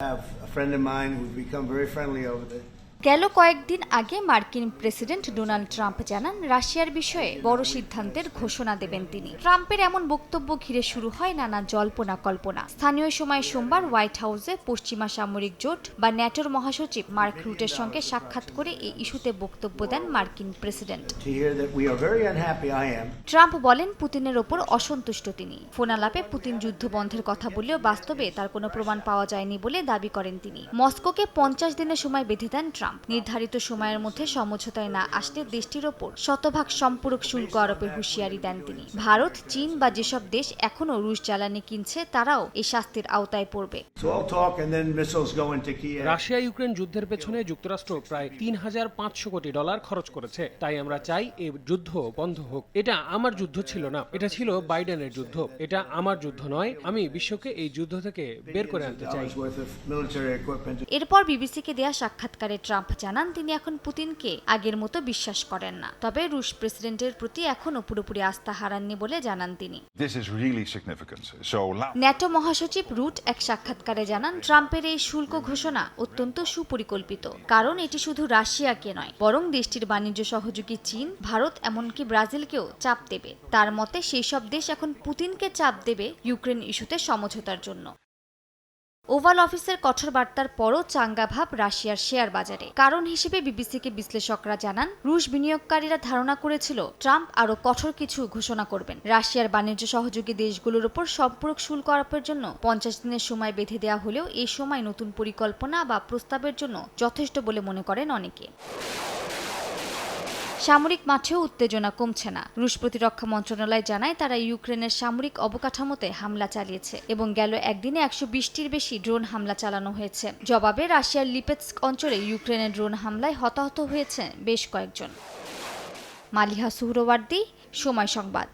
have a friend of mine who's become very friendly over the গেল কয়েকদিন আগে মার্কিন প্রেসিডেন্ট ডোনাল্ড ট্রাম্প জানান রাশিয়ার বিষয়ে বড় সিদ্ধান্তের ঘোষণা দেবেন তিনি। ট্রাম্পের এমন বক্তব্য ঘিরে শুরু হয় নানা জল্পনা কল্পনা স্থানীয় সময় সোমবার হোয়াইট হাউসে পশ্চিমা সামরিক জোট বা ন্যাটোর মহাসচিব মার্ক রুটের সঙ্গে সাক্ষাৎ করে এই ইস্যুতে বক্তব্য দেন মার্কিন প্রেসিডেন্ট. ট্রাম্প বলেন পুতিনের ওপর অসন্তুষ্ট তিনি। ফোনালাপে পুতিন যুদ্ধ বন্ধের কথা বললেও বাস্তবে তার কোনো প্রমাণ পাওয়া যায়নি বলে দাবি করেন তিনি। মস্কোকে পঞ্চাশ দিনের সময় বেঁধে দেন ট্রাম্প। নির্ধারিত সময়ের মধ্যে সমঝোতায় না আসলে দেশটির ওপর শতভাগ সম্পূরক শুল্ক আরোপের হুঁশিয়ারি দেন তিনি। ভারত চীন বা যেসব দেশ এখনও রুশ জ্বালানি কিনছে তারাও এই শাস্তির আওতায় পড়বে. রাশিয়া ইউক্রেন যুদ্ধের পেছনে যুক্তরাষ্ট্র প্রায় তিন হাজার পাঁচশো কোটি ডলার খরচ করেছে। তাই আমরা চাই এই যুদ্ধ বন্ধ হোক। এটা আমার যুদ্ধ ছিল না এটা ছিল বাইডেনের যুদ্ধ। এটা আমার যুদ্ধ নয় আমি বিশ্বকে এই যুদ্ধ থেকে বের করে আনতে চাই. এরপর বিবিসিকে দেয়া সাক্ষাৎকারে ট্রাম্প জানান তিনি এখন পুতিনকে আগের মতো বিশ্বাস করেন না। তবে রুশ প্রেসিডেন্টের প্রতি এখনও পুরোপুরি আস্থা হারাননি বলে জানান তিনি। ন্যাটো মহাসচিব রুট এক সাক্ষাৎকারে জানান ট্রাম্পের এই শুল্ক ঘোষণা অত্যন্ত সুপরিকল্পিত কারণ এটি শুধু রাশিয়াকে নয় বরং দেশটির বাণিজ্য সহযোগী চীন ভারত এমনকি ব্রাজিলকেও চাপ দেবে। তার মতে সেই সব দেশ এখন পুতিনকে চাপ দেবে ইউক্রেন ইস্যুতে সমঝোতার জন্য। ওভাল অফিসের কঠোর বার্তার পরও চাঙ্গা ভাব রাশিয়ার শেয়ার বাজারে। কারণ হিসেবে বিবিসিকে বিশ্লেষকরা জানান, রুশ বিনিয়োগকারীরা ধারণা করেছিল, ট্রাম্প আরও কঠোর কিছু ঘোষণা করবেন। রাশিয়ার বাণিজ্য সহযোগী দেশগুলোর উপর সম্পূরক শুল্ক আরোপের জন্য পঞ্চাশ দিনের সময় বেঁধে দেওয়া হলেও এই সময় নতুন পরিকল্পনা বা প্রস্তাবের জন্য যথেষ্ট বলে মনে করেন অনেকে। সামরিক মাঠেও উত্তেজনা কমছে না। রুশ প্রতিরক্ষা মন্ত্রণালয় জানায়, তারা ইউক্রেনের সামরিক অবকাঠামোতে হামলা চালিয়েছে এবং গেল একদিনে একশো বিশটির বেশি ড্রোন হামলা চালানো হয়েছে। জবাবে রাশিয়ার লিপেৎস্ক অঞ্চলে ইউক্রেনের ড্রোন হামলায় হতাহত হয়েছে বেশ কয়েকজন। মালিহা সুহরওয়ার্দি, সময় সংবাদ।